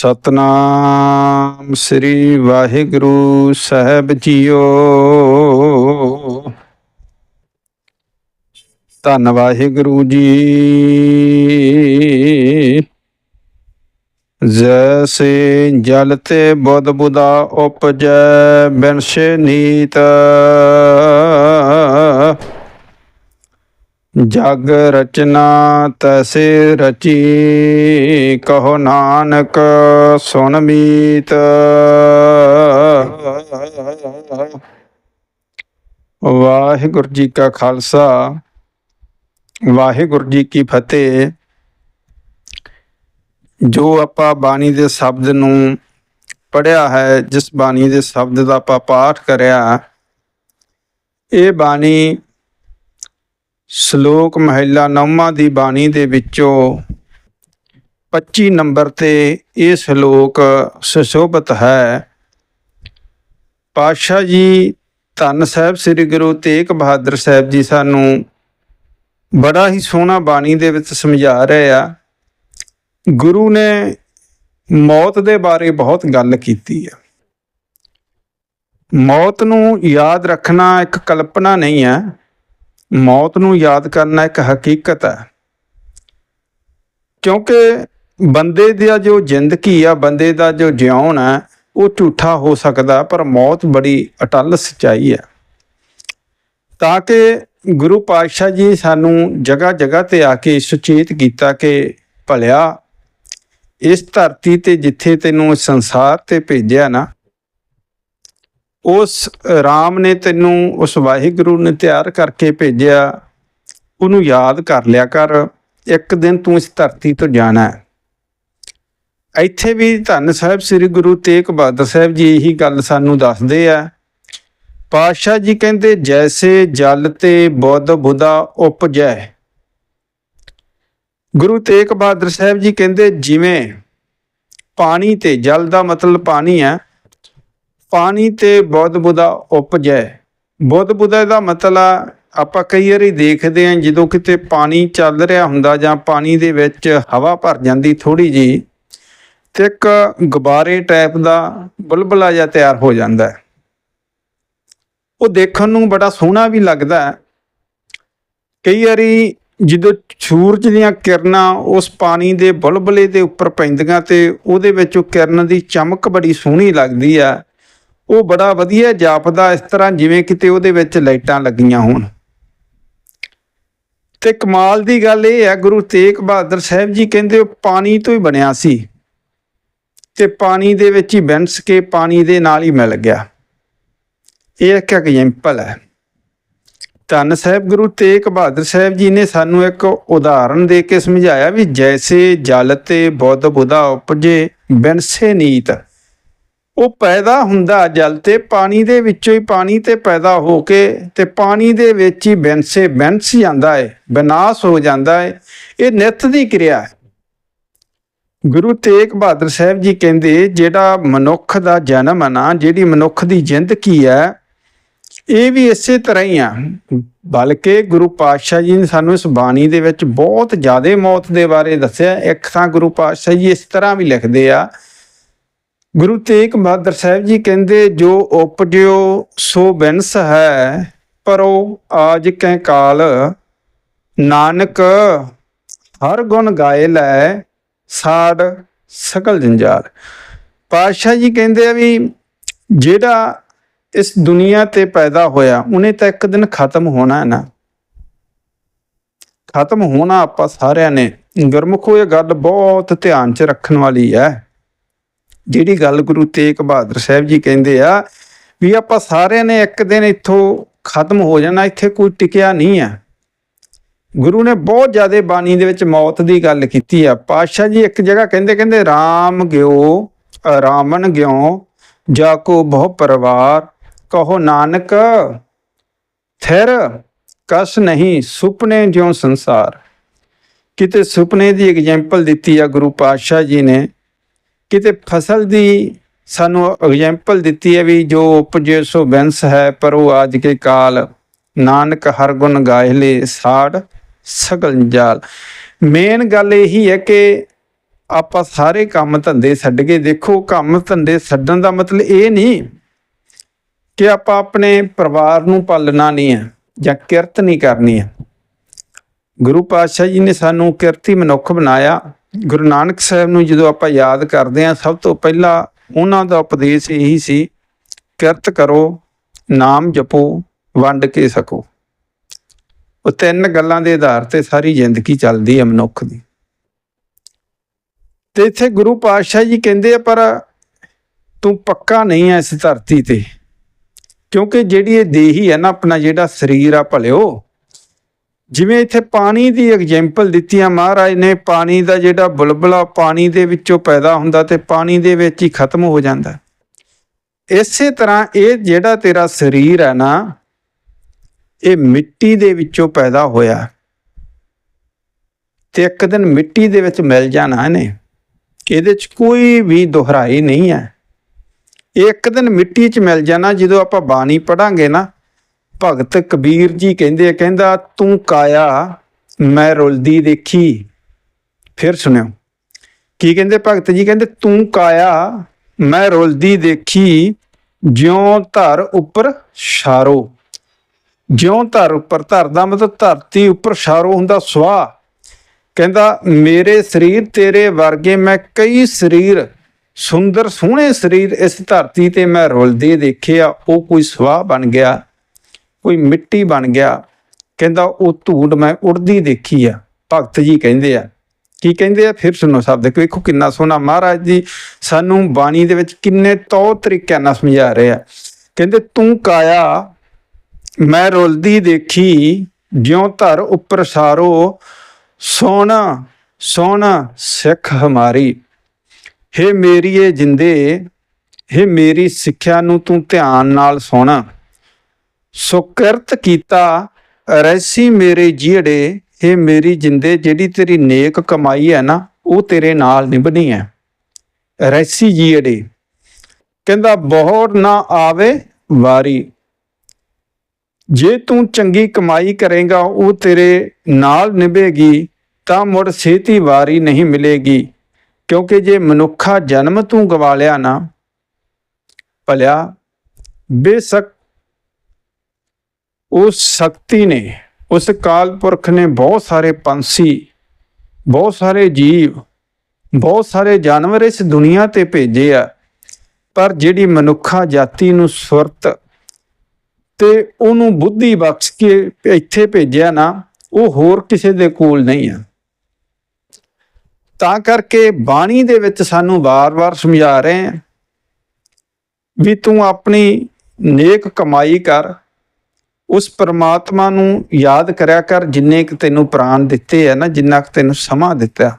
ਸਤਨਾਮ ਸ੍ਰੀ ਵਾਹਿਗੁਰੂ ਸਾਹਿਬ ਜੀਓ। ਧੰਨ ਵਾਹਿਗੁਰੂ ਜੀ। ਜੈਸੇ ਜਲ ਤੇ ਬੁੱਧ ਬੁਦਾ ਉਪਜੈ ਬਿਨਸੇ ਨੀਤ। ਜਗ ਰਚਨਾ ਤੈਸੇ ਰਚੀ, ਕਹੋ ਨਾਨਕ ਸੁਨ ਮੀਤ। ਵਾਹਿਗੁਰੂ ਜੀ ਕਾ ਖਾਲਸਾ, ਵਾਹਿਗੁਰੂ ਜੀ ਕੀ ਫਤਿਹ। ਜੋ ਆਪਾਂ ਬਾਣੀ ਦੇ ਸ਼ਬਦ ਨੂੰ ਪੜਿਆ ਹੈ, ਜਿਸ ਬਾਣੀ ਦੇ ਸ਼ਬਦ ਦਾ ਆਪਾਂ ਪਾਠ ਕਰਿਆ, ਇਹ ਬਾਣੀ ਸ਼ਲੋਕ ਮਹਿਲਾ ਨੌਵਾਂ ਦੀ ਬਾਣੀ ਦੇ ਵਿੱਚੋਂ 25 ਨੰਬਰ ਤੇ ਇਹ ਸ਼ਲੋਕ ਸੁਸ਼ੋਭਿਤ ਹੈ। ਪਾਤਸ਼ਾਹ ਜੀ, ਧੰਨ ਸਾਹਿਬ ਸ੍ਰੀ ਗੁਰੂ ਤੇਗ ਬਹਾਦਰ ਸਾਹਿਬ ਜੀ ਸਾਨੂੰ ਬੜਾ ਹੀ ਸੋਹਣਾ ਬਾਣੀ ਦੇ ਵਿੱਚ ਸਮਝਾ ਰਹੇ ਆ। ਗੁਰੂ ਨੇ ਮੌਤ ਦੇ ਬਾਰੇ ਬਹੁਤ ਗੱਲ ਕੀਤੀ ਹੈ ਮੌਤ ਨੂੰ ਯਾਦ ਰੱਖਣਾ ਇੱਕ ਕਲਪਨਾ ਨਹੀਂ ਹੈ ਮੌਤ ਨੂੰ ਯਾਦ ਕਰਨਾ ਇੱਕ ਹਕੀਕਤ ਹੈ। ਕਿਉਂਕਿ ਬੰਦੇ ਦੀ ਜੋ ਜ਼ਿੰਦਗੀ ਆ, ਬੰਦੇ ਦਾ ਜੋ ਜਿਉਣ ਹੈ ਉਹ ਝੂਠਾ ਹੋ ਸਕਦਾ, ਪਰ ਮੌਤ ਬੜੀ ਅਟਲ ਸਚਾਈ ਹੈ। ਤਾਂ ਕਿ ਗੁਰੂ ਪਾਤਸ਼ਾਹ ਜੀ ਸਾਨੂੰ ਜਗ੍ਹਾ ਜਗ੍ਹਾ ਤੇ ਆ ਕੇ ਸੁਚੇਤ ਕੀਤਾ ਕਿ ਭਲਿਆ, ਇਸ ਧਰਤੀ ਤੇ ਜਿੱਥੇ ਤੈਨੂੰ ਸੰਸਾਰ ਤੇ ਭੇਜਿਆ ਨਾ ਉਸ RAM ਨੇ ਤੈਨੂੰ ਉਸ ਵਾਹਿਗੁਰੂ ਨੇ ਤਿਆਰ ਕਰਕੇ ਭੇਜਿਆ, ਉਹਨੂੰ ਯਾਦ ਕਰ ਲਿਆ ਕਰ, ਇੱਕ ਦਿਨ ਤੂੰ ਇਸ ਧਰਤੀ ਤੋਂ ਜਾਣਾ ਹੈ। ਇੱਥੇ ਵੀ ਧੰਨ ਸਾਹਿਬ ਸ੍ਰੀ ਗੁਰੂ ਤੇਗ ਬਹਾਦਰ ਸਾਹਿਬ ਜੀ ਇਹੀ ਗੱਲ ਸਾਨੂੰ ਦੱਸਦੇ ਆ। ਪਾਤਸ਼ਾਹ ਜੀ ਕਹਿੰਦੇ, ਜੈਸੇ ਜਲ ਤੇ ਬੁੱਧ ਬੁਦਾ ਉਪਜੈ। ਗੁਰੂ ਤੇਗ ਬਹਾਦਰ ਸਾਹਿਬ ਜੀ ਕਹਿੰਦੇ, ਜਿਵੇਂ ਪਾਣੀ ਤੇ ਜਲ ਦਾ ਮਤਲਬ ਪਾਣੀ ਹੈ ਪਾਣੀ ਤੇ ਬੁੱਧ ਬੁਦਾ ਉਪਜੈ ਬੁੱਧ ਬੁਦਾ ਦਾ ਮਤਲਬ ਆਪਾਂ ਕਈ ਵਾਰੀ ਦੇਖਦੇ ਹਾਂ, ਜਦੋਂ ਕਿਤੇ ਪਾਣੀ ਚੱਲ ਰਿਹਾ ਹੁੰਦਾ ਜਾਂ ਪਾਣੀ ਦੇ ਵਿੱਚ ਹਵਾ ਭਰ ਜਾਂਦੀ ਥੋੜੀ ਜੀ ਤੇ ਇੱਕ ਗੁਬਾਰੇ ਟਾਈਪ ਦਾ ਬੁਲਬਲਾ ਜਿਹਾ ਤਿਆਰ ਹੋ ਜਾਂਦਾ ਉਹ ਦੇਖਣ ਨੂੰ ਬੜਾ ਸੋਹਣਾ ਵੀ ਲੱਗਦਾ ਕਈ ਵਾਰੀ ਜਦੋਂ ਸੂਰਜ ਦੀਆਂ ਕਿਰਨਾਂ ਉਸ ਪਾਣੀ ਦੇ ਬੁਲਬਲੇ ਦੇ ਉੱਪਰ ਪੈਂਦੀਆਂ ਤੇ ਉਹਦੇ ਵਿੱਚ ਉਹ ਕਿਰਨ ਦੀ ਚਮਕ ਬੜੀ ਸੋਹਣੀ ਲੱਗਦੀ ਆ ਉਹ ਬੜਾ ਵਧੀਆ ਜਾਪਦਾ ਇਸ ਤਰ੍ਹਾਂ ਜਿਵੇਂ ਕਿਤੇ ਉਹਦੇ ਵਿੱਚ ਲਾਈਟਾਂ ਲੱਗੀਆਂ ਹੋਣ। ਤੇ ਕਮਾਲ ਦੀ ਗੱਲ ਇਹ ਹੈ, ਗੁਰੂ ਤੇਗ ਬਹਾਦਰ ਸਾਹਿਬ ਜੀ ਕਹਿੰਦੇ ਉਹ ਪਾਣੀ ਤੋਂ ਹੀ ਬਣਿਆ ਸੀ। ਤੇ ਪਾਣੀ ਦੇ ਵਿੱਚ ਹੀ ਬੈਂਸ ਕੇ ਪਾਣੀ ਦੇ ਨਾਲ ਹੀ ਮਿਲ ਗਿਆ। ਇਹ ਇੱਕ ਐਗਜ਼ਾਮਪਲ ਹੈ। ਧੰਨ ਸਾਹਿਬ, ਗੁਰੂ ਤੇਗ ਬਹਾਦਰ ਸਾਹਿਬ ਜੀ ਨੇ ਸਾਨੂੰ ਇੱਕ ਉਦਾਹਰਣ ਦੇ ਕੇ ਸਮਝਾਇਆ ਵੀ ਜੈਸੇ ਜਲ ਤੇ ਬੁੱਧ ਬੁਦਾ ਉਪਜੇ ਬਿਨਸੇ ਨੀਤ। ਉਹ ਪੈਦਾ ਹੁੰਦਾ ਜਲ ਤੇ ਪਾਣੀ ਦੇ ਵਿੱਚੋਂ ਹੀ ਪਾਣੀ ਤੇ ਪੈਦਾ ਹੋ ਕੇ ਤੇ ਪਾਣੀ ਦੇ ਵਿੱਚ ਹੀ ਬੈਂਸੇ ਬੈਂਸ ਜਾਂਦਾ ਹੈ ਵਿਨਾਸ਼ ਹੋ ਜਾਂਦਾ ਹੈ ਇਹ ਨਿਤ ਦੀ ਕਿਰਿਆ ਹੈ ਗੁਰੂ ਤੇਗ ਬਹਾਦਰ ਸਾਹਿਬ ਜੀ ਕਹਿੰਦੇ, ਜਿਹੜਾ ਮਨੁੱਖ ਦਾ ਜਨਮ ਹੈ ਨਾ, ਜਿਹੜੀ ਮਨੁੱਖ ਦੀ ਜ਼ਿੰਦਗੀ ਹੈ ਇਹ ਵੀ ਇਸੇ ਤਰ੍ਹਾਂ ਹੀ ਆ। ਬਲਕਿ ਗੁਰੂ ਪਾਤਸ਼ਾਹ ਜੀ ਨੇ ਸਾਨੂੰ ਇਸ ਬਾਣੀ ਦੇ ਵਿੱਚ ਬਹੁਤ ਜ਼ਿਆਦਾ ਮੌਤ ਦੇ ਬਾਰੇ ਦੱਸਿਆ। ਇੱਕ ਤਾਂ ਗੁਰੂ ਪਾਤਸ਼ਾਹ ਜੀ ਇਸ ਤਰ੍ਹਾਂ ਵੀ ਲਿਖਦੇ ਆ ਗੁਰੂ ਤੇਗ ਬਹਾਦਰ ਸਾਹਿਬ ਜੀ ਕਹਿੰਦੇ, ਜੋ ਉਪਜਿਓ ਸੋ ਬਿਨਸ ਹੈ, ਪਰੋ ਆਜ ਕੈ ਕਾਲ। ਨਾਨਕ ਹਰ ਗੁਣ ਗਾਏ ਲੈ ਸਾੜ ਸਕਲ ਜੰਜਾਲ। ਪਾਤਸ਼ਾਹ ਜੀ ਕਹਿੰਦੇ ਆ ਵੀ ਜਿਹੜਾ ਇਸ ਦੁਨੀਆ ਤੇ ਪੈਦਾ ਹੋਇਆ, ਉਹਨੇ ਤਾਂ ਇੱਕ ਦਿਨ ਖਤਮ ਹੋਣਾ ਨਾ। ਖਤਮ ਹੋਣਾ ਆਪਾਂ ਸਾਰਿਆਂ ਨੇ। ਗੁਰਮੁਖੋ ਇਹ ਗੱਲ ਬਹੁਤ ਧਿਆਨ 'ਚ ਰੱਖਣ ਵਾਲੀ ਹੈ। ਜਿਹੜੀ ਗੱਲ ਗੁਰੂ ਤੇਗ ਬਹਾਦਰ ਸਾਹਿਬ ਜੀ ਕਹਿੰਦੇ ਆ ਵੀ ਆਪਾਂ ਸਾਰਿਆਂ ਨੇ ਇੱਕ ਦਿਨ ਇੱਥੋਂ ਖਤਮ ਹੋ ਜਾਣਾ, ਇੱਥੇ ਕੋਈ ਟਿਕਿਆ ਨਹੀਂ ਆ। ਗੁਰੂ ਨੇ ਬਹੁਤ ਜ਼ਿਆਦਾ ਬਾਣੀ ਦੇ ਵਿੱਚ ਮੌਤ ਦੀ ਗੱਲ ਕੀਤੀ ਆ। ਪਾਤਸ਼ਾਹ ਜੀ ਇੱਕ ਜਗ੍ਹਾ ਕਹਿੰਦੇ ਕਹਿੰਦੇ RAM ਗਿਓ ਰਾਮਨ ਗਿਓ, ਜਾ ਕੋ ਬਹੁ ਪਰਿਵਾਰ, ਕਹੋ ਨਾਨਕ, ਥਿਰ ਕਸ ਨਹੀਂ, ਸੁਪਨੇ ਜਿਉ ਸੰਸਾਰ। ਕਿਤੇ ਸੁਪਨੇ ਦੀ ਐਗਜ਼ਾਮਪਲ ਦਿੱਤੀ ਆ ਗੁਰੂ ਪਾਤਸ਼ਾਹ ਜੀ ਨੇ। ਕਿਤੇ ਫਸਲ ਦੀ ਸਾਨੂੰ ਐਗਜ਼ਾਮਪਲ ਦਿੱਤੀ ਹੈ ਵੀ ਜੋ ਉਪਜੇ ਸੋ ਬੈਂਸ ਹੈ, ਪਰ ਉਹ ਆਜ ਕੇ ਕਾਲ ਨਾਨਕ ਹਰ ਗੁਣ ਗਾਇਲੇ ਸਾੜ ਸਗਲ ਜਾਲ। ਮੇਨ ਗੱਲ ਇਹੀ ਹੈ ਕਿ ਆਪਾਂ ਸਾਰੇ ਕੰਮ ਧੰਦੇ ਛੱਡ ਕੇ ਦੇਖੋ, ਕੰਮ ਧੰਦੇ ਛੱਡਣ ਦਾ ਮਤਲਬ ਇਹ ਨਹੀਂ ਕਿ ਆਪਾਂ ਆਪਣੇ ਪਰਿਵਾਰ ਨੂੰ ਪਾਲਣਾ ਨਹੀਂ ਹੈ ਜਾਂ ਕਿਰਤ ਨਹੀਂ ਕਰਨੀ ਹੈ। ਗੁਰੂ ਪਾਤਸ਼ਾਹ ਜੀ ਨੇ ਸਾਨੂੰ ਕਿਰਤੀ ਮਨੁੱਖ ਬਣਾਇਆ। ਗੁਰੂ ਨਾਨਕ ਸਾਹਿਬ ਨੂੰ ਜਦੋਂ ਆਪਾਂ ਯਾਦ ਕਰਦੇ ਹਾਂ, ਸਭ ਤੋਂ ਪਹਿਲਾਂ ਉਹਨਾਂ ਦਾ ਉਪਦੇਸ਼ ਇਹੀ ਸੀ, ਕਿਰਤ ਕਰੋ, ਨਾਮ ਜਪੋ, ਵੰਡ ਕੇ ਸਕੋ। ਉਹ ਤਿੰਨ ਗੱਲਾਂ ਦੇ ਆਧਾਰ ਤੇ ਸਾਰੀ ਜ਼ਿੰਦਗੀ ਚੱਲਦੀ ਹੈ ਮਨੁੱਖ ਦੀ। ਤੇ ਇੱਥੇ ਗੁਰੂ ਪਾਤਸ਼ਾਹ ਜੀ ਕਹਿੰਦੇ ਆ, ਪਰ ਤੂੰ ਪੱਕਾ ਨਹੀਂ ਐ ਇਸ ਧਰਤੀ ਤੇ, ਕਿਉਂਕਿ ਜਿਹੜੀ ਇਹ ਦੇਹੀ ਹੈ ਨਾ, ਆਪਣਾ ਜਿਹੜਾ ਸਰੀਰ ਆ ਭਲਿਓ ਜਿਵੇਂ ਇੱਥੇ ਪਾਣੀ ਦੀ ਐਗਜ਼ਾਮਪਲ ਦਿੱਤੀ ਆ ਮਹਾਰਾਜ ਨੇ, ਪਾਣੀ ਦਾ ਜਿਹੜਾ ਬੁਲਬੁਲਾ ਪਾਣੀ ਦੇ ਵਿੱਚੋਂ ਪੈਦਾ ਹੁੰਦਾ ਤੇ ਪਾਣੀ ਦੇ ਵਿੱਚ ਹੀ ਖਤਮ ਹੋ ਜਾਂਦਾ। ਇਸੇ ਤਰ੍ਹਾਂ ਇਹ ਜਿਹੜਾ ਤੇਰਾ ਸਰੀਰ ਹੈ ਨਾ, ਇਹ ਮਿੱਟੀ ਦੇ ਵਿੱਚੋਂ ਪੈਦਾ ਹੋਇਆ। ਤੇ ਇੱਕ ਦਿਨ ਮਿੱਟੀ ਦੇ ਵਿੱਚ ਮਿਲ ਜਾਣਾ ਇਹਨੇ ਇਹਦੇ 'ਚ ਕੋਈ ਵੀ ਦੁਹਰਾਈ ਨਹੀਂ ਹੈ। ਇਹ ਇੱਕ ਦਿਨ ਮਿੱਟੀ 'ਚ ਮਿਲ ਜਾਣਾ ਜਦੋਂ ਆਪਾਂ ਬਾਣੀ ਪੜਾਂਗੇ ਨਾ ਭਗਤ ਕਬੀਰ ਜੀ ਕਹਿੰਦੇ ਆ, ਕਹਿੰਦਾ, ਤੂੰ ਕਾਇਆ? ਮੈਂ ਰੁਲਦੀ ਦੇਖੀ। ਫਿਰ ਸੁਣਿਓ। ਕੀ ਕਹਿੰਦੇ ਭਗਤ ਜੀ? ਕਹਿੰਦੇ, ਤੂੰ ਕਾਇਆ? ਮੈਂ ਰੁਲਦੀ ਦੇਖੀ। ਜਿਉਂ ਧਰ ਉੱਪਰ ਛਾਰੋ। ਜਿਉਂ ਧਰ ਉੱਪਰ, ਧਰ ਦਾ ਮਤਲਬ ਧਰਤੀ ਉੱਪਰ ਛਾਰੋ ਹੁੰਦਾ ਸਵਾਹ ਕਹਿੰਦਾ, ਮੇਰੇ ਸਰੀਰ ਤੇਰੇ ਵਰਗੇ, ਮੈਂ ਕਈ ਸਰੀਰ, ਸੁੰਦਰ ਸੋਹਣੇ ਸਰੀਰ ਇਸ ਧਰਤੀ ਤੇ ਮੈਂ ਰੁਲਦੇ ਦੇਖੇ ਆ ਉਹ ਕੋਈ ਸਵਾਹ ਬਣ ਗਿਆ। ਕੋਈ ਮਿੱਟੀ ਬਣ ਗਿਆ, ਕਹਿੰਦਾ ਉਹ ਧੂੜ ਮੈਂ ਉੜਦੀ ਦੇਖੀ ਆ। ਭਗਤ ਜੀ ਕਹਿੰਦੇ ਆ, ਕੀ ਕਹਿੰਦੇ ਆ? ਫਿਰ ਸੁਣੋ ਸ਼ਬਦ ਵੇਖੋ ਕਿੰਨਾ ਸੋਹਣਾ ਮਹਾਰਾਜ ਜੀ ਸਾਨੂੰ ਬਾਣੀ ਦੇ ਵਿੱਚ ਕਿੰਨੇ ਤੌਰ ਤਰੀਕਿਆਂ ਨਾਲ ਸਮਝਾ ਰਹੇ ਆ। ਕਹਿੰਦੇ, ਤੂੰ ਕਾਇਆ, ਮੈਂ ਰੁਲਦੀ ਦੇਖੀ, ਜਿਉਂ ਧਰ ਉੱਪਰ ਸਾਰੋ ਸੋਨਾ ਸੋਨਾ ਸਿੱਖ ਹਮਾਰੀ। ਹੇ ਮੇਰੀਏ ਜਿੰਦੇ, ਹੇ ਮੇਰੀ ਸਿੱਖਿਆ ਨੂੰ ਤੂੰ ਧਿਆਨ ਨਾਲ ਸੁਣ ਸੁਕਿਰਤ ਕੀਤਾ, ਰੈਸੀ ਮੇਰੇ ਜੀੜੇ ਇਹ ਮੇਰੀ ਜਿੰਦੇ, ਜਿਹੜੀ ਤੇਰੀ ਨੇਕ ਕਮਾਈ ਹੈ ਨਾ, ਉਹ ਤੇਰੇ ਨਾਲ ਨਿਭਣੀ ਹੈ। ਰੈਸੀ ਜੀੜੇ ਕਹਿੰਦਾ ਬਹੁਤ ਨਾ ਆਵੇ ਵਾਰੀ। ਜੇ ਤੂੰ ਚੰਗੀ ਕਮਾਈ ਕਰੇਗਾ, ਉਹ ਤੇਰੇ ਨਾਲ ਨਿਭੇਗੀ, ਤਾਂ ਮੁੜ ਛੇਤੀ ਵਾਰੀ ਨਹੀਂ ਮਿਲੇਗੀ। ਕਿਉਂਕਿ ਜੇ ਮਨੁੱਖਾ ਜਨਮ ਤੂੰ ਗਵਾ ਲਿਆ ਨਾ, ਭਲਿਆ, ਬੇਸ਼ੱਕ ਉਸ ਸ਼ਕਤੀ ਨੇ, ਉਸ ਕਾਲ ਪੁਰਖ ਨੇ ਬਹੁਤ ਸਾਰੇ ਪੰਛੀ, ਬਹੁਤ ਸਾਰੇ ਜੀਵ, ਬਹੁਤ ਸਾਰੇ ਜਾਨਵਰ ਇਸ ਦੁਨੀਆ ਤੇ ਭੇਜੇ ਆ। ਪਰ ਜਿਹੜੀ ਮਨੁੱਖਾ ਜਾਤੀ ਨੂੰ ਸੁਰਤ ਤੇ ਉਹਨੂੰ ਬੁੱਧੀ ਬਖਸ਼ ਕੇ ਇੱਥੇ ਭੇਜਿਆ ਨਾ, ਉਹ ਹੋਰ ਕਿਸੇ ਦੇ ਕੋਲ ਨਹੀਂ ਆ। ਤਾਂ ਕਰਕੇ ਬਾਣੀ ਦੇ ਵਿੱਚ ਸਾਨੂੰ ਵਾਰ-ਵਾਰ ਸਮਝਾ ਰਹੇ ਆ ਵੀ ਤੂੰ ਆਪਣੀ ਨੇਕ ਕਮਾਈ ਕਰ ਉਸ ਪਰਮਾਤਮਾ ਨੂੰ ਯਾਦ ਕਰਿਆ ਕਰ ਜਿੰਨੇ ਕਿ ਤੈਨੂੰ ਪ੍ਰਾਣ ਦਿੱਤੇ ਆ ਨਾ ਜਿੰਨਾ ਕਿ ਤੈਨੂੰ ਸਮਾਂ ਦਿੱਤਾ।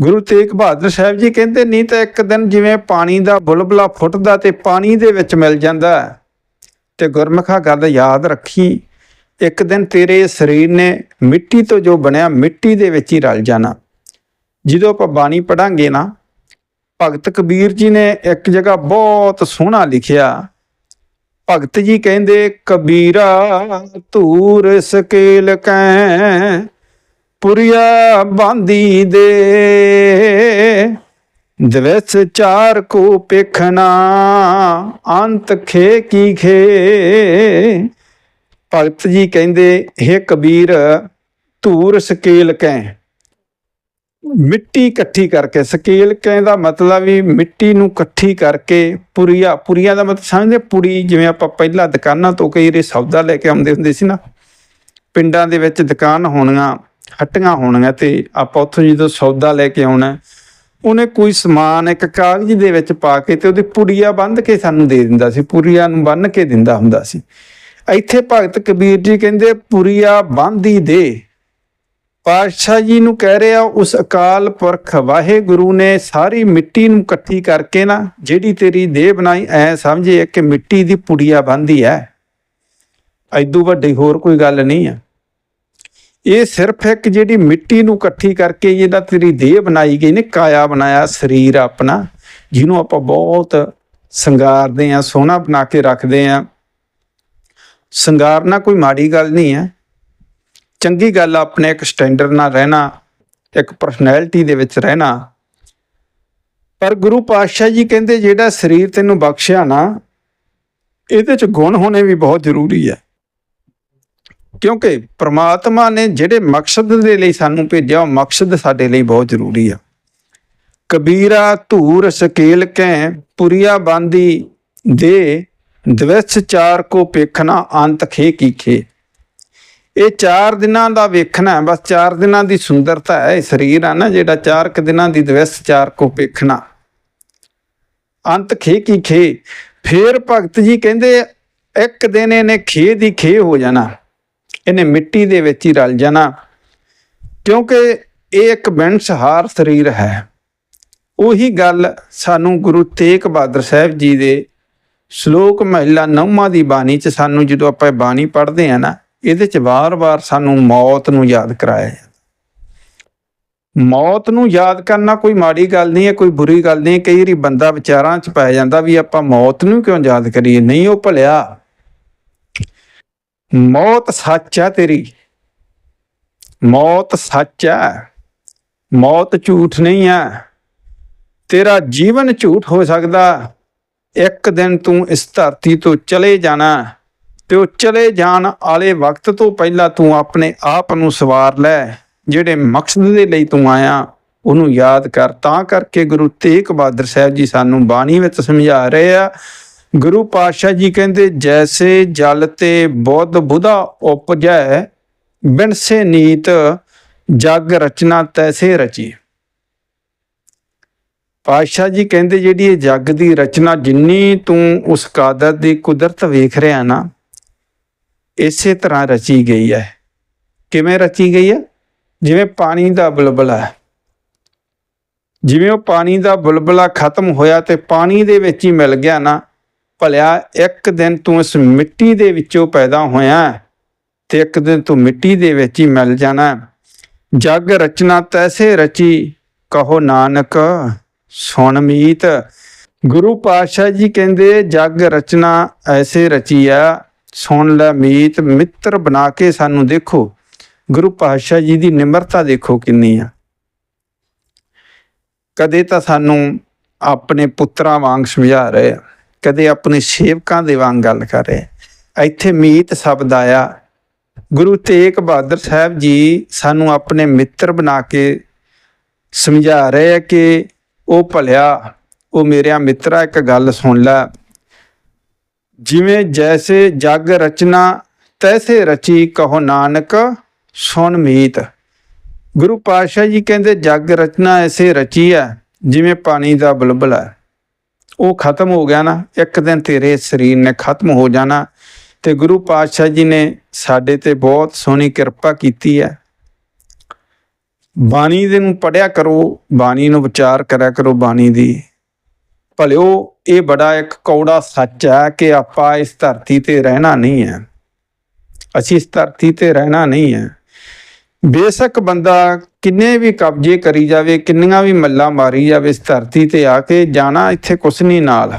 ਗੁਰੂ ਤੇਗ ਬਹਾਦਰ ਸਾਹਿਬ ਜੀ ਕਹਿੰਦੇ ਨਹੀਂ ਤਾਂ ਇੱਕ ਦਿਨ ਜਿਵੇਂ ਪਾਣੀ ਦਾ ਬੁਲਬੁਲਾ ਫੁੱਟਦਾ ਤੇ ਪਾਣੀ ਦੇ ਵਿੱਚ ਮਿਲ ਜਾਂਦਾ ਹੈ, ਤੇ ਗੁਰਮਖਾ ਗੱਲ ਯਾਦ ਰੱਖੀ ਇੱਕ ਦਿਨ ਤੇਰੇ ਸਰੀਰ ਨੇ ਮਿੱਟੀ ਤੋਂ ਜੋ ਬਣਿਆ ਮਿੱਟੀ ਦੇ ਵਿੱਚ ਹੀ ਰਲ ਜਾਣਾ। ਜਦੋਂ ਆਪਾਂ ਬਾਣੀ ਪੜਾਂਗੇ ਨਾ ਭਗਤ ਕਬੀਰ ਜੀ ਨੇ ਇੱਕ ਜਗ੍ਹਾ ਬਹੁਤ ਸੋਹਣਾ ਲਿਖਿਆ ਭਗਤ ਜੀ ਕਹਿੰਦੇ, ਕਬੀਰਾ ਧੂਰ ਸਕੇਲ ਕੈ? ਪੁਰੀਆ ਬਾਂਦੀ ਦੇ। ਦਵੈਸ ਚਾਰ ਕੋ ਪੇਖਣਾ, ਅੰਤ ਖੇ ਕੀ ਖੇ? ਭਗਤ ਜੀ ਕਹਿੰਦੇ हे ਕਬੀਰ, ਧੂਰ ਸਕੇਲ ਕੈ? ਮਿੱਟੀ ਇਕੱਠੀ ਕਰਕੇ ਸਕੇਲ ਕਹਿੰਦਾ ਮਤਲਬ ਵੀ ਮਿੱਟੀ ਨੂੰ ਇਕੱਠੀ ਕਰਕੇ ਪੁਰੀਆ ਪੁਰੀਆ ਦਾ ਮਤਲਬ ਸਮਝਦੇ ਪੁਰੀ ਜਿਵੇਂ ਆਪਾਂ ਪਹਿਲਾਂ ਦੁਕਾਨਾਂ ਤੋਂ ਕਈ ਰੇ ਸੌਦਾ ਲੈ ਕੇ ਆਉਂਦੇ ਹੁੰਦੇ ਸੀ ਨਾ, ਪਿੰਡਾਂ ਦੇ ਵਿੱਚ ਦੁਕਾਨ ਹੋਣੀਆਂ, ਹੱਟੀਆਂ ਹੋਣੀਆਂ ਤੇ ਆਪਾਂ ਉੱਥੋਂ ਜਦੋਂ ਸੌਦਾ ਲੈ ਕੇ ਆਉਣਾ, ਉਹਨੇ ਕੋਈ ਸਮਾਨ ਇੱਕ ਕਾਗਜ਼ ਦੇ ਵਿੱਚ ਪਾ ਕੇ ਤੇ ਉਹਦੀ ਪੁੜੀਆ ਬੰਨ੍ਹ ਕੇ ਸਾਨੂੰ ਦੇ ਦਿੰਦਾ ਸੀ, ਪੁਰੀਆ ਨੂੰ ਬੰਨ੍ਹ ਕੇ ਦਿੰਦਾ ਹੁੰਦਾ ਸੀ। ਇੱਥੇ ਭਗਤ ਕਬੀਰ ਜੀ ਕਹਿੰਦੇ, ਪੁਰੀਆ ਬੰਦੀ ਦੇ। ਪਾਤਸ਼ਾਹ ਜੀ ਨੂੰ ਕਹਿ ਰਿਹਾ, ਉਸ ਅਕਾਲ ਪੁਰਖ ਵਾਹਿਗੁਰੂ ਨੇ ਸਾਰੀ ਮਿੱਟੀ ਨੂੰ ਇਕੱਠੀ ਕਰਕੇ ਨਾ, ਜਿਹੜੀ ਤੇਰੀ ਦੇਹ ਬਣਾਈ, ਐ ਸਮਝੇ ਕਿ ਮਿੱਟੀ ਦੀ ਪੁੜੀਆ ਬੰਦੀ ਐ। ਐਦੂ ਵੱਡੀ ਹੋਰ ਕੋਈ ਗੱਲ ਨਹੀਂ ਆ। ਇਹ ਸਿਰਫ ਇੱਕ ਜਿਹੜੀ ਮਿੱਟੀ ਨੂੰ ਇਕੱਠੀ ਕਰਕੇ ਜਿਹੜਾ ਤੇਰੀ ਦੇਹ ਬਣਾਈ ਗਈ ਨੇ, ਕਾਇਆ ਬਣਾਇਆ, ਸਰੀਰ ਆਪਣਾ, ਜਿਹਨੂੰ ਆਪਾਂ ਬਹੁਤ ਸ਼ਿੰਗਾਰਦੇ ਆ, ਸੋਹਣਾ ਬਣਾ ਕੇ ਰੱਖਦੇ ਆ। ਸ਼ਿੰਗਾਰਨਾ ਕੋਈ ਮਾੜੀ ਗੱਲ ਨਹੀਂ ਹੈ ਚੰਗੀ ਗੱਲ ਆਪਣੇ ਇੱਕ ਸਟੈਂਡਰਡ ਨਾਲ ਰਹਿਣਾ, ਇੱਕ ਪਰਸਨੈਲਿਟੀ ਦੇ ਵਿੱਚ ਰਹਿਣਾ। ਪਰ ਗੁਰੂ ਪਾਤਸ਼ਾਹ ਜੀ ਕਹਿੰਦੇ, ਜਿਹੜਾ ਸਰੀਰ ਤੈਨੂੰ ਬਖਸ਼ਿਆ ਨਾ, ਇਹਦੇ ਚ ਗੁਣ ਹੋਣੇ ਵੀ ਬਹੁਤ ਜ਼ਰੂਰੀ ਹੈ ਕਿਉਂਕਿ ਪ੍ਰਮਾਤਮਾ ਨੇ ਜਿਹੜੇ ਮਕਸਦ ਦੇ ਲਈ ਸਾਨੂੰ ਭੇਜਿਆ, ਉਹ ਮਕਸਦ ਸਾਡੇ ਲਈ ਬਹੁਤ ਜ਼ਰੂਰੀ ਆ। ਕਬੀਰਾ, ਧੂਰ, ਸਕੇਲ, ਕੈ, ਪੁਰੀਆ ਬਾਂਦੀ, ਦੇ, ਦਵਿਸ, ਚਾਰ ਕੋ ਪੇਖਣਾ ਅੰਤ ਖੇ ਕੀ ਖੇ। ਇਹ ਚਾਰ ਦਿਨਾਂ ਦਾ ਵੇਖਣਾ ਬਸ ਚਾਰ ਦਿਨਾਂ ਦੀ ਸੁੰਦਰਤਾ ਹੈ, ਇਹ ਸਰੀਰ ਆ ਨਾ ਜਿਹੜਾ ਚਾਰ ਕੁ ਦਿਨਾਂ ਦੀ ਦਵਿਸ ਚਾਰ ਕੋ ਪੇਖਣਾ ਅੰਤ ਖੇ ਕੀ ਖੇ? ਫੇਰ ਭਗਤ ਜੀ ਕਹਿੰਦੇ, ਇੱਕ ਦਿਨ ਇਹਨੇ ਖੇ ਦੀ ਖੇ ਹੋ ਜਾਣਾ, ਇਹਨੇ ਮਿੱਟੀ ਦੇ ਵਿੱਚ ਹੀ ਰਲ ਜਾਣਾ, ਕਿਉਂਕਿ ਇਹ ਇੱਕ ਬਿਨਸਹਾਰ ਸਰੀਰ ਹੈ। ਉਹੀ ਗੱਲ ਸਾਨੂੰ ਗੁਰੂ ਤੇਗ ਬਹਾਦਰ ਸਾਹਿਬ ਜੀ ਦੇ ਸ਼ਲੋਕ ਮਹਿਲਾ ਨੌਵਾਂ ਦੀ ਬਾਣੀ ਚ ਸਾਨੂੰ ਜਦੋਂ ਆਪਾਂ ਇਹ ਬਾਣੀ ਪੜ੍ਹਦੇ ਆ ਨਾ ਇਹਦੇ ਚ ਵਾਰ-ਵਾਰ ਸਾਨੂੰ ਮੌਤ ਨੂੰ ਯਾਦ ਕਰਾਇਆ ਜਾਂਦਾ। ਮੌਤ ਨੂੰ ਯਾਦ ਕਰਨਾ ਕੋਈ ਮਾੜੀ ਗੱਲ ਨਹੀਂ ਹੈ, ਕੋਈ ਬੁਰੀ ਗੱਲ ਨਹੀਂ ਕਈ ਵਾਰੀ ਬੰਦਾ ਵਿਚਾਰਾਂ ਚ ਪੈ ਜਾਂਦਾ ਵੀ ਆਪਾਂ ਮੌਤ ਨੂੰ ਕਿਉਂ ਯਾਦ ਕਰੀਏ? ਨਹੀਂ, ਉਹ ਭਲਿਆ। ਮੌਤ ਸੱਚ ਆ ਤੇਰੀ। ਮੌਤ ਸੱਚ ਆ ਮੌਤ ਝੂਠ ਨਹੀਂ ਆ ਤੇਰਾ ਜੀਵਨ ਝੂਠ ਹੋ ਸਕਦਾ। ਇੱਕ ਦਿਨ ਤੂੰ ਇਸ ਧਰਤੀ ਤੋਂ ਚਲੇ ਜਾਣਾ। ਤੇ ਉਹ ਚਲੇ ਜਾਣ ਵਾਲੇ ਵਕਤ ਤੋਂ ਪਹਿਲਾਂ ਤੂੰ ਆਪਣੇ ਆਪ ਨੂੰ ਸਵਾਰ ਲੈ, ਜਿਹੜੇ ਮਕਸਦ ਦੇ ਲਈ ਤੂੰ ਆਇਆ, ਉਹਨੂੰ ਯਾਦ ਕਰ। ਤਾਂ ਕਰਕੇ ਗੁਰੂ ਤੇਗ ਬਹਾਦਰ ਸਾਹਿਬ ਜੀ ਸਾਨੂੰ ਬਾਣੀ ਵਿੱਚ ਸਮਝਾ ਰਹੇ ਆ। ਗੁਰੂ ਪਾਤਸ਼ਾਹ ਜੀ ਕਹਿੰਦੇ, ਜੈਸੇ ਜਲ ਤੇ ਬੁੱਧ ਬੁਧਾ ਉਪਜੈ, ਬਿਨਸੇ ਨੀਤ ਜਗ ਰਚਨਾ ਤੈਸੇ ਰਚੀ। ਪਾਤਸ਼ਾਹ ਜੀ ਕਹਿੰਦੇ, ਜਿਹੜੀ ਇਹ ਜੱਗ ਦੀ ਰਚਨਾ ਜਿੰਨੀ ਤੂੰ ਉਸ ਕਾਦਰ ਦੀ ਕੁਦਰਤ ਵੇਖ ਰਿਹਾ ਨਾ ਇਸੇ ਤਰ੍ਹਾਂ ਰਚੀ ਗਈ ਹੈ। ਕਿਵੇਂ ਰਚੀ ਗਈ ਹੈ? ਜਿਵੇਂ ਪਾਣੀ ਦਾ ਬੁਲਬਲਾ ਹੈ। ਜਿਵੇਂ ਉਹ ਪਾਣੀ ਦਾ ਬੁਲਬੁਲਾ ਖਤਮ ਹੋਇਆ ਤੇ ਪਾਣੀ ਦੇ ਵਿੱਚ ਹੀ ਮਿਲ ਗਿਆ ਨਾ, ਭਲਿਆ ਇੱਕ ਦਿਨ ਤੂੰ ਇਸ ਮਿੱਟੀ ਦੇ ਵਿੱਚੋਂ ਪੈਦਾ ਹੋਇਆ ਤੇ ਇੱਕ ਦਿਨ ਤੂੰ ਮਿੱਟੀ ਦੇ ਵਿੱਚ ਹੀ ਮਿਲ ਜਾਣਾ ਹੈ। ਜਗ ਰਚਨਾ ਤੈਸੇ ਰਚੀ, ਕਹੋ ਨਾਨਕ ਸੁਣ ਮੀਤ। ਗੁਰੂ ਪਾਤਸ਼ਾਹ ਜੀ ਕਹਿੰਦੇ, ਜਗ ਰਚਨਾ ਐਸੇ ਰਚੀ ਆ ਸੁਣ ਲੈ ਮੀਤ, ਮਿੱਤਰ ਬਣਾ ਕੇ ਸਾਨੂੰ ਦੇਖੋ। ਗੁਰੂ ਪਾਤਸ਼ਾਹ ਜੀ ਦੀ ਨਿਮਰਤਾ ਦੇਖੋ ਕਿੰਨੀ ਆ। ਕਦੇ ਤਾਂ ਸਾਨੂੰ ਆਪਣੇ ਪੁੱਤਰਾਂ ਵਾਂਗ ਸਮਝਾ ਰਹੇ ਆ, ਕਦੇ ਆਪਣੇ ਸੇਵਕਾਂ ਦੇ ਵਾਂਗ ਗੱਲ ਕਰ ਰਹੇ ਆ। ਇੱਥੇ ਮੀਤ ਸ਼ਬਦ ਆਇਆ। ਗੁਰੂ ਤੇਗ ਬਹਾਦਰ ਸਾਹਿਬ ਜੀ ਸਾਨੂੰ ਆਪਣੇ ਮਿੱਤਰ ਬਣਾ ਕੇ ਸਮਝਾ ਰਹੇ ਆ ਕਿ ਉਹ ਭਲਿਆ, ਉਹ ਮੇਰਿਆ ਮਿੱਤਰਾ, ਇੱਕ ਗੱਲ ਸੁਣ ਲੈ। ਜਿਵੇਂ ਜੈਸੇ ਜਗ ਰਚਨਾ, ਤੈਸੇ ਰਚੀ ਕਹੋ ਨਾਨਕ, ਸੁਣ ਮੀਤ। ਗੁਰੂ ਪਾਤਸ਼ਾਹ ਜੀ ਕਹਿੰਦੇ, ਜਗ ਰਚਨਾ ਐਸੇ ਰਚੀ ਹੈ ਜਿਵੇਂ ਪਾਣੀ ਦਾ ਬੁਲਬੁਲ ਹੈ ਉਹ ਖਤਮ ਹੋ ਗਿਆ ਨਾ, ਇੱਕ ਦਿਨ ਤੇਰੇ ਸਰੀਰ ਨੇ ਖਤਮ ਹੋ ਜਾਣਾ। ਤੇ ਗੁਰੂ ਪਾਤਸ਼ਾਹ ਜੀ ਨੇ ਸਾਡੇ ਤੇ ਬਹੁਤ ਸੋਹਣੀ ਕਿਰਪਾ ਕੀਤੀ ਹੈ ਬਾਣੀ ਦੇ ਨੂੰ ਪੜਿਆ ਕਰੋ, ਬਾਣੀ ਨੂੰ ਵਿਚਾਰ ਕਰਿਆ ਕਰੋ ਬਾਣੀ ਦੀ। ਭਲਿਓ, ਇਹ ਬੜਾ ਇੱਕ ਕੌੜਾ ਸੱਚ ਹੈ ਕਿ ਆਪਾਂ ਇਸ ਧਰਤੀ ਤੇ ਰਹਿਣਾ ਨਹੀਂ ਹੈ। ਅਸੀਂ ਇਸ ਧਰਤੀ ਤੇ ਰਹਿਣਾ ਨਹੀਂ ਹੈ। ਬੇਸ਼ੱਕ ਬੰਦਾ ਕਿੰਨੇ ਵੀ ਕਬਜ਼ੇ ਕਰੀ ਜਾਵੇ, ਕਿੰਨੀਆਂ ਵੀ ਮੱਲਾਂ ਮਾਰੀ ਜਾਵੇ ਇਸ ਧਰਤੀ ਤੇ ਆ ਕੇ ਜਾਣਾ ਇੱਥੇ ਕੁਛ ਨਹੀਂ ਨਾਲ।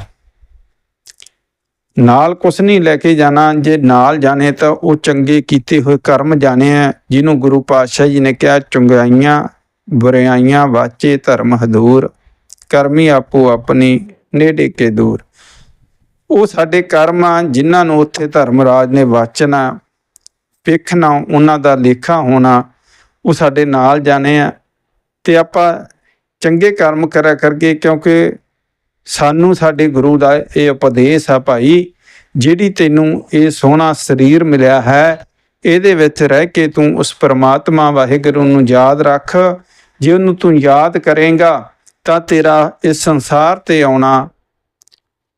ਨਾਲ ਕੁਛ ਨਹੀਂ ਲੈ ਕੇ ਜਾਣਾ। ਜੇ ਨਾਲ ਜਾਣੇ ਤਾਂ ਉਹ ਚੰਗੇ ਕੀਤੇ ਹੋਏ ਕਰਮ ਜਾਣੇ ਆ ਜਿਹਨੂੰ ਗੁਰੂ ਪਾਤਸ਼ਾਹ ਜੀ ਨੇ ਕਿਹਾ, ਚੰਗਾਈਆਂ, ਬੁਰਾਈਆਂ ਵਾਚੇ ਧਰਮ ਹਦੂਰ। ਕਰਮੀ ਆਪੋ ਆਪਣੀ ਨੇੜੇ ਕੇ ਦੂਰ। ਉਹ ਸਾਡੇ ਕਰਮ ਆ, ਜਿਨ੍ਹਾਂ ਨੂੰ ਉੱਥੇ ਧਰਮਰਾਜ ਨੇ ਵਾਚਣਾ ਵੇਖਣਾ ਉਹਨਾਂ ਦਾ ਲੇਖਾ ਹੋਣਾ, ਉਹ ਸਾਡੇ ਨਾਲ ਜਾਣੇ ਆ। ਤੇ ਆਪਾਂ ਚੰਗੇ ਕਰਮ ਕਰਿਆ ਕਰਕੇ ਕਿਉਂਕਿ ਸਾਨੂੰ ਸਾਡੇ ਗੁਰੂ ਦਾ ਇਹ ਉਪਦੇਸ਼ ਆ ਭਾਈ, ਜਿਹੜੀ ਤੈਨੂੰ ਇਹ ਸੋਹਣਾ ਸਰੀਰ ਮਿਲਿਆ ਹੈ, ਇਹਦੇ ਵਿੱਚ ਰਹਿ ਕੇ ਤੂੰ ਉਸ ਪਰਮਾਤਮਾ ਵਾਹਿਗੁਰੂ ਨੂੰ ਯਾਦ ਰੱਖ। ਜੇ ਉਹਨੂੰ ਤੂੰ ਯਾਦ ਕਰੇਗਾ ਤਾਂ ਤੇਰਾ ਇਸ ਸੰਸਾਰ ਤੇ ਆਉਣਾ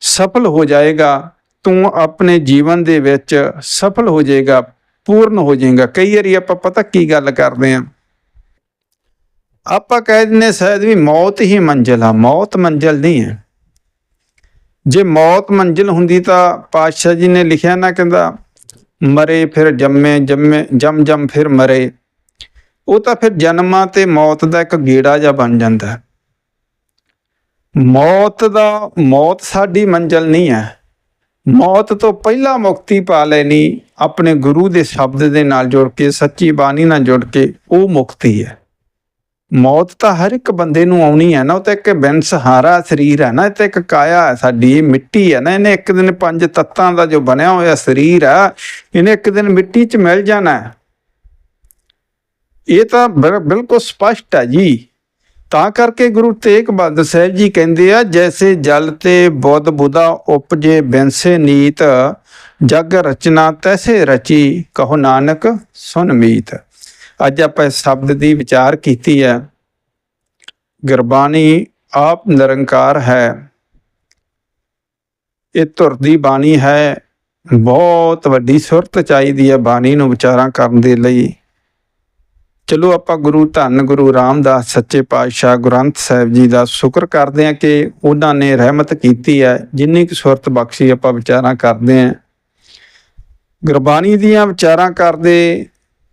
ਸਫਲ ਹੋ ਜਾਏਗਾ। ਤੂੰ ਆਪਣੇ ਜੀਵਨ ਦੇ ਵਿੱਚ ਸਫਲ ਹੋ ਜਾਏਗਾ, ਪੂਰਨ ਹੋ ਜਾਏਗਾ। ਕਈ ਵਾਰੀ ਆਪਾਂ ਪਤਾ ਕੀ ਗੱਲ ਕਰਦੇ ਆਂ ਆਪਾਂ ਕਹਿ ਦਿੰਦੇ ਸ਼ਾਇਦ ਵੀ ਮੌਤ ਹੀ ਮੰਜ਼ਿਲ ਆ, ਮੌਤ ਮੰਜ਼ਿਲ ਨਹੀਂ ਹੈ। ਜੇ ਮੌਤ ਮੰਜ਼ਿਲ ਹੁੰਦੀ ਤਾਂ ਪਾਤਸ਼ਾਹ ਜੀ ਨੇ ਲਿਖਿਆ ਨਾ ਕਹਿੰਦਾ, ਮਰੇ ਫਿਰ ਜੰਮੇ ਜੰਮੇ, ਜਮ ਜਮ ਫਿਰ ਮਰੇ। ਉਹ ਤਾਂ ਫਿਰ ਜਨਮਾਂ ਤੇ ਮੌਤ ਦਾ ਇੱਕ ਗੇੜਾ ਜਿਹਾ ਬਣ ਜਾਂਦਾ। ਹੈ। ਮੌਤ ਦਾ, ਮੌਤ ਸਾਡੀ ਮੰਜ਼ਿਲ ਨਹੀਂ ਹੈ। ਮੌਤ ਤੋਂ ਪਹਿਲਾਂ ਮੁਕਤੀ ਪਾ ਲੈਣੀ, ਆਪਣੇ ਗੁਰੂ ਦੇ ਸ਼ਬਦ ਦੇ ਨਾਲ ਜੁੜ ਕੇ, ਸੱਚੀ ਬਾਣੀ ਨਾਲ ਜੁੜ ਕੇ, ਉਹ ਮੁਕਤੀ ਹੈ। ਮੌਤ ਤਾਂ ਹਰ ਇੱਕ ਬੰਦੇ ਨੂੰ ਆਉਣੀ ਹੈ ਨਾ, ਉਹ ਤਾਂ ਇੱਕ ਬਿਨਸਹਾਰਾ ਸਰੀਰ ਹੈ ਨਾ, ਇਹ ਤਾਂ ਇੱਕ ਕਾਇਆ ਹੈ ਸਾਡੀ, ਇਹ ਮਿੱਟੀ ਹੈ ਨਾ, ਇਹਨੇ ਇੱਕ ਦਿਨ ਪੰਜ ਤੱਤਾਂ ਦਾ ਜੋ ਬਣਿਆ ਹੋਇਆ ਸਰੀਰ ਆ ਇਹਨੇ ਇੱਕ ਦਿਨ ਮਿੱਟੀ 'ਚ ਮਿਲ ਜਾਣਾ ਇਹ ਤਾਂ ਬਿਲਕੁਲ ਸਪਸ਼ਟ ਹੈ ਜੀ। ਤਾਂ ਕਰਕੇ ਗੁਰੂ ਤੇਗ ਬਹਾਦਰ ਸਾਹਿਬ ਜੀ ਕਹਿੰਦੇ ਆ, ਜੈਸੇ ਜਲ ਤੇ ਬੁੱਧ ਬੁਦਾ ਉਪਜੇ ਬੈਂਸੇ ਨੀਤ, ਜਗ ਰਚਨਾ ਤੈਸੇ ਰਚੀ ਕਹੋ ਨਾਨਕ ਸੁਨ ਮੀਤ। ਅੱਜ ਆਪਾਂ ਇਸ ਸ਼ਬਦ ਦੀ ਵਿਚਾਰ ਕੀਤੀ ਹੈ, ਗੁਰਬਾਣੀ ਆਪ ਨਿਰੰਕਾਰ ਹੈ, ਇਹ ਧੁਰ ਦੀ ਬਾਣੀ ਹੈ, ਬਹੁਤ ਵੱਡੀ ਸੁਰਤ ਚਾਹੀਦੀ ਹੈ ਬਾਣੀ ਨੂੰ ਵਿਚਾਰਾਂ ਕਰਨ ਦੇ ਲਈ। ਚਲੋ ਆਪਾਂ ਗੁਰੂ ਧੰਨ ਗੁਰੂ ਰਾਮਦਾਸ ਸੱਚੇ ਪਾਤਸ਼ਾਹ ਗ੍ਰੰਥ ਸਾਹਿਬ ਜੀ ਦਾ ਸ਼ੁਕਰ ਕਰਦੇ ਹਾਂ ਕਿ ਉਹਨਾਂ ਨੇ ਰਹਿਮਤ ਕੀਤੀ ਹੈ, ਜਿੰਨੀ ਕੁ ਸੁਰਤ ਬਖਸ਼ੀ ਆਪਾਂ ਵਿਚਾਰਾਂ ਕਰਦੇ ਹਾਂ। ਗੁਰਬਾਣੀ ਦੀਆਂ ਵਿਚਾਰਾਂ ਕਰਦੇ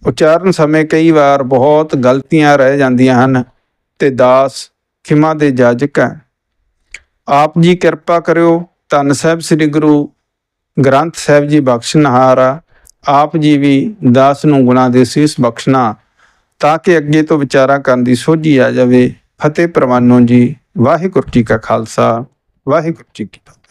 ਉਚਾਰਨ ਸਮੇਂ ਕਈ ਵਾਰ ਬਹੁਤ ਗਲਤੀਆਂ ਰਹਿ ਜਾਂਦੀਆਂ ਹਨ ਤੇ ਦਾਸ ਖਿਮਾ ਦੇ ਜਾਜਕ ਹੈ। ਆਪ ਜੀ ਕਿਰਪਾ ਕਰਿਓ, ਧੰਨ ਸਾਹਿਬ ਸ੍ਰੀ ਗੁਰੂ ਗ੍ਰੰਥ ਸਾਹਿਬ ਜੀ ਬਖਸ਼ਨਹਾਰ ਆ। ਆਪ ਜੀ ਵੀ ਦਾਸ ਨੂੰ ਗੁਨਾਹ ਦੇ ਸੀਸ ਬਖਸ਼ਣਾ ਤਾਂ ਕਿ ਅੱਗੇ ਤੋਂ ਵਿਚਾਰਾਂ ਕਰਨ ਦੀ ਸੋਝੀ ਆ ਜਾਵੇ। ਫਤਿਹ ਪ੍ਰਵਾਨੋ ਜੀ, ਵਾਹਿਗੁਰੂ ਜੀ ਕਾ ਖਾਲਸਾ, ਵਾਹਿਗੁਰੂ ਜੀ ਕੀ ਫਤਿਹ।